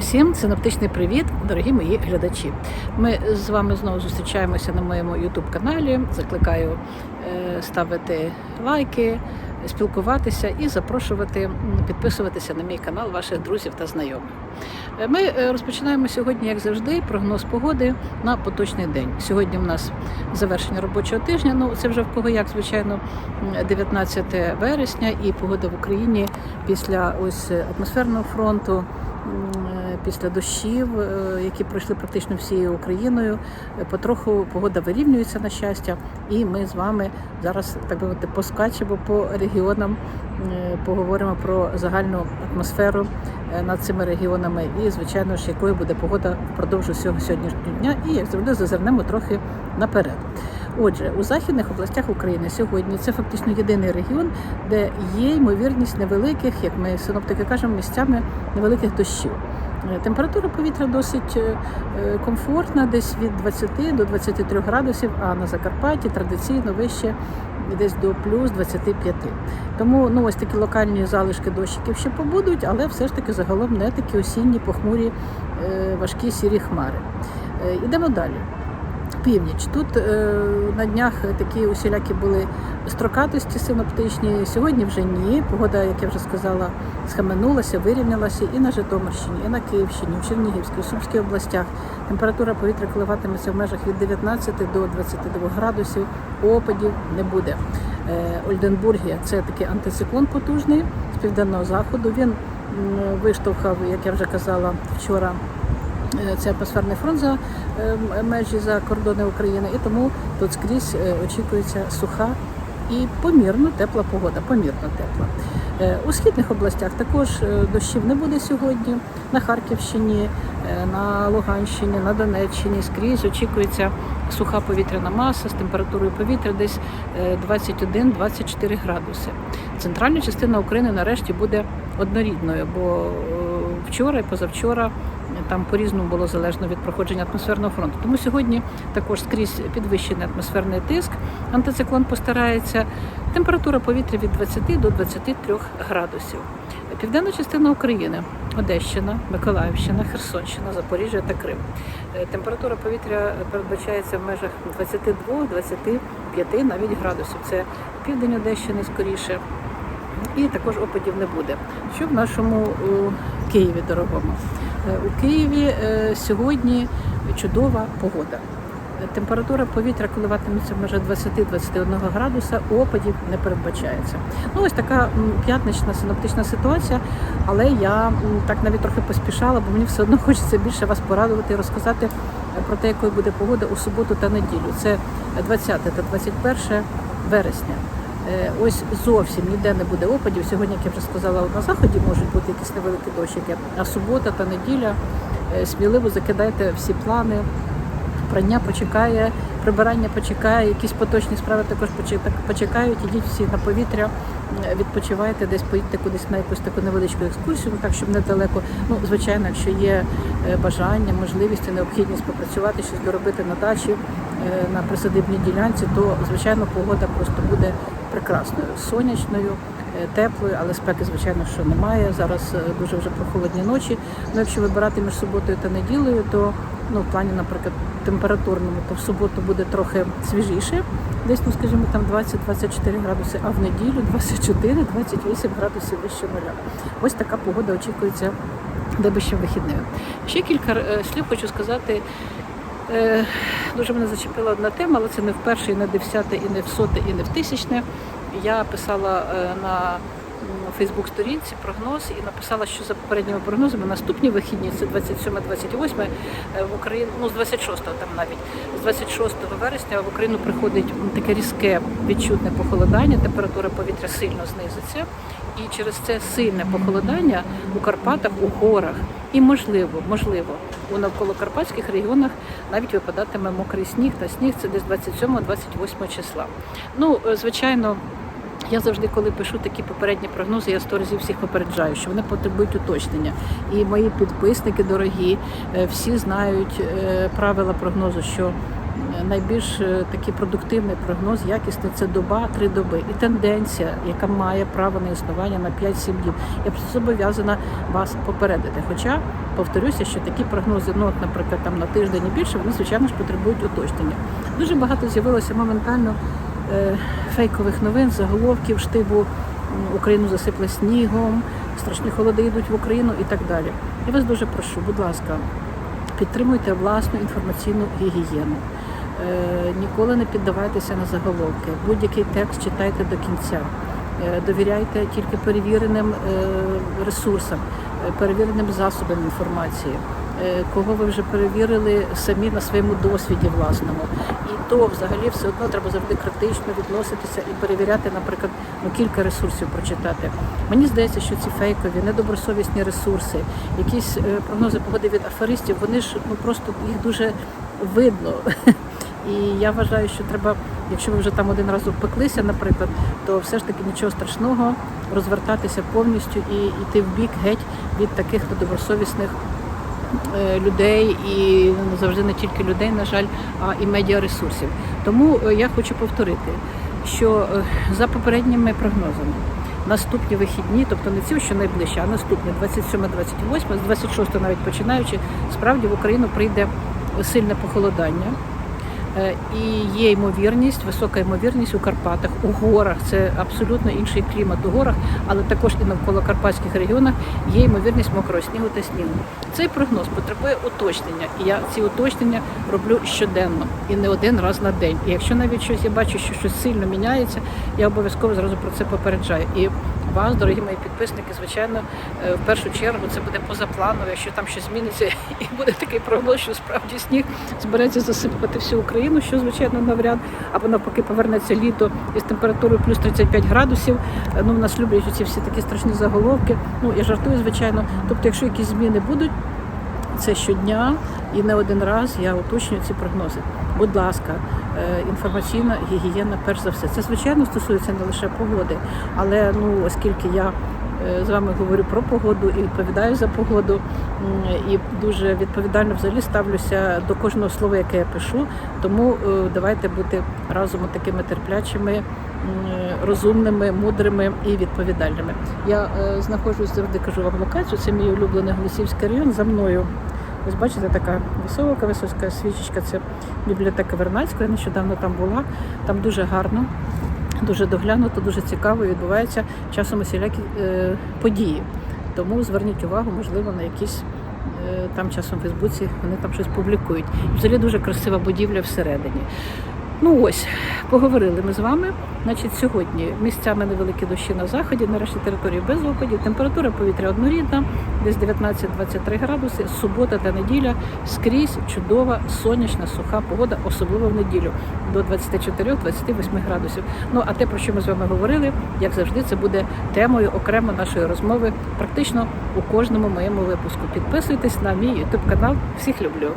Всім синоптичний привіт, дорогі мої глядачі. Ми з вами знову зустрічаємося на моєму youtube каналі. Закликаю е, ставити лайки, спілкуватися і запрошувати підписуватися на мій канал ваших друзів та знайомих. Е, Ми е, розпочинаємо сьогодні, як завжди, прогноз погоди на поточний день. Сьогодні в нас завершення робочого тижня. Ну це вже в кого як, звичайно, 19 вересня, і погода в Україні після ось атмосферного фронту. Після дощів, е, які пройшли практично всією Україною, е, потроху погода вирівнюється на щастя, і ми з вами зараз так би мовити поскачемо по регіонам, е, поговоримо про загальну атмосферу над цими регіонами, і звичайно ж, якою буде погода впродовж усього сьогоднішнього дня, і як завжди зазирнемо трохи наперед. Отже, у західних областях України сьогодні це фактично єдиний регіон, де є ймовірність невеликих, як ми синоптики кажемо, місцями невеликих дощів. Е, Температура повітря досить е, е, комфортна, десь від 20 до 23 градусів, а на Закарпатті традиційно вище десь до плюс 25. Тому ну ось такі локальні залишки дощиків ще побудуть, але все ж таки загалом не такі осінні, похмурі, важкі сірі хмари. Йдемо далі. Північ. Тут е, на днях такі усілякі були строкатості синоптичні. Сьогодні вже ні. Погода, як я вже сказала, схаменулася, вирівнялася і на Житомирщині, і на Київщині, в Чернігівській, в Сумській областях. Температура повітря коливатиметься в межах від 19 до 22 градусів. Опадів не буде. Е, Ольденбургія це такий антициклон потужний з південного заходу. Він виштовхав, як я вже казала вчора. Е, Це атмосферний фронт за е, межі за кордони України, і тому тут скрізь е, очікується суха і помірно тепла погода. Помірно тепла. У східних областях також дощів не буде сьогодні. На Харківщині, на Луганщині, на Донеччині скрізь очікується суха повітряна маса з температурою повітря десь е, 21-24 градуси. Центральна частина України нарешті буде однорідною, бо вчора і позавчора там по-різному було залежно від проходження атмосферного фронту. Тому сьогодні також скрізь підвищений атмосферний тиск. Антициклон постарається. Температура повітря від 20 до 23 градусів. Південна частина України, Одещина, Миколаївщина, Херсонщина, Запоріжжя та Крим. Е, Температура повітря передбачається в межах 22-25 навіть градусів. Це південь Одещини скоріше. І також опадів не буде. Що в нашому Києві дорогому? Е, У Києві е, сьогодні чудова погода. Температура повітря коливатиметься межах 20-21 градуса, опадів не передбачається. Ну ось така п'ятнична синоптична ситуація, але я так навіть трохи поспішала, бо мені все одно хочеться більше вас порадувати і розказати е, про те, якою буде погода у суботу та неділю. Це 20 та 21 вересня. Е, Ось зовсім ніде не буде опадів. Сьогодні, як я вже сказала, на заході можуть бути якісь невеликі дощики, а субота та неділя е, сміливо закидайте всі плани. Прання почекає, прибирання почекає, якісь поточні справи також поче- почекають. Ідіть всі на повітря, е, відпочивайте, десь поїдьте кудись на якусь таку невеличку екскурсію, так щоб недалеко. Ну, звичайно, якщо є бажання, можливість і необхідність попрацювати, щось доробити на дачі, на присадибній ділянці, то звичайно погода просто буде прекрасною, сонячною. е, Теплою, але спеки, звичайно, що немає. Зараз е, дуже вже прохолодні ночі. Ну, якщо вибирати між суботою та неділею, то ну, в плані, наприклад, температурному, то в суботу буде трохи свіжіше, десь, ну, скажімо, там 20-24 градуси, а в неділю 24-28 градусів вище нуля. Ось така погода очікується найближчим вихідними. Ще кілька е, слів хочу сказати. Е, Дуже мене зачепила одна тема, але це не в перше, і не в десяте, і не в соте, і не в тисячне. Я писала е, на Фейсбук-сторінці прогноз і написала, що за попередніми прогнозами наступні вихідні, це 27-28 е, в Україну, ну з 26-го там навіть, з 26 вересня в Україну приходить таке різке відчутне похолодання, температура повітря сильно знизиться. І через це сильне похолодання у Карпатах, у горах і можливо, можливо, у навколокарпатських регіонах навіть випадатиме мокрий сніг та сніг це десь 27-28 числа. Ну, е, звичайно. Я завжди, коли пишу такі попередні прогнози, я сто разів всіх попереджаю, що вони потребують уточнення. І мої підписники дорогі, е, всі знають е, правила прогнозу, що найбільш е, такий продуктивний прогноз, якісний це доба, три доби. І тенденція, яка має право на існування на 5-7 діб. Я зобов'язана вас попередити. Хоча повторюся, що такі прогнози, ну от, наприклад, там на тиждень і більше, вони звичайно ж потребують уточнення. Дуже багато з'явилося моментально е, фейкових новин, заголовків штибу Україну засипле снігом, страшні холоди йдуть в Україну і так далі. Я вас дуже прошу, будь ласка, підтримуйте власну інформаційну гігієну. Е, Ніколи не піддавайтеся на заголовки. Будь-який текст читайте до кінця. Е, Довіряйте тільки перевіреним е, ресурсам, перевіреним засобам інформації, кого ви вже перевірили самі на своєму досвіді власному. І то взагалі все одно треба завжди критично відноситися і перевіряти, наприклад, ну кілька ресурсів прочитати. Мені здається, що ці фейкові, недобросовісні ресурси, якісь прогнози погоди від аферистів, вони ж ну просто їх дуже видно. І я вважаю, що треба, якщо ви вже там один раз впеклися, наприклад, то все ж таки нічого страшного розвертатися повністю і йти в бік геть від таких недобросовісних е, людей і завжди не тільки людей, на жаль, а і медіаресурсів. Тому е, я хочу повторити, що е, за попередніми прогнозами. Наступні вихідні, тобто не ці, що найближче, а наступні 27-28, з 26 навіть починаючи, справді в Україну прийде сильне похолодання. Е, І є ймовірність, висока ймовірність у Карпатах, у горах. Це абсолютно інший клімат у горах, але також і навколо карпатських регіонах є ймовірність мокрого снігу та снігу. Цей прогноз потребує уточнення, і я ці уточнення роблю щоденно і не один раз на день. І якщо навіть щось я бачу, що щось сильно міняється, я обов'язково зразу про це попереджаю. І вас, дорогі мої підписники, звичайно, е, в першу чергу це буде позапланово, якщо там щось зміниться, і буде такий прогноз, що справді сніг збереться засипати всю Україну, що звичайно навряд, або навпаки повернеться літо із температурою плюс 35 градусів. Е, Ну, в нас люблять ці всі такі страшні заголовки. Ну я жартую, звичайно. Тобто, якщо якісь зміни будуть, це щодня і не один раз я уточнюю ці прогнози. Будь ласка, інформаційна гігієна, перш за все. Це звичайно стосується не лише погоди, але ну оскільки я е, з вами говорю про погоду і відповідаю за погоду, і дуже відповідально взагалі ставлюся до кожного слова, яке я пишу. Тому е, давайте бути разом такими терплячими, розумними, мудрими і відповідальними. Я е, знаходжусь завжди кажу вам локацію. Це мій улюблений Голосівський район за мною. Ось бачите, така висока, висока свічечка. Це бібліотека Вернацького. Я нещодавно там була. Там дуже гарно, дуже доглянуто, дуже цікаво і відбуваються часом усілякі е, події. Тому зверніть увагу, можливо, на якісь е, там часом в Фейсбуці вони там щось публікують. Взагалі дуже красива будівля всередині. Ну ось, поговорили ми з вами. Значить, сьогодні місцями невеликі дощі на заході, нарешті території без опадів. Температура повітря однорідна, десь 19-23 градуси. Субота та неділя скрізь чудова, сонячна, суха погода, особливо в неділю до 24-28 градусів. Ну а те, про що ми з вами говорили, як завжди, це буде темою окремо нашої розмови, практично у кожному моєму випуску. Підписуйтесь на мій YouTube канал. Всіх люблю.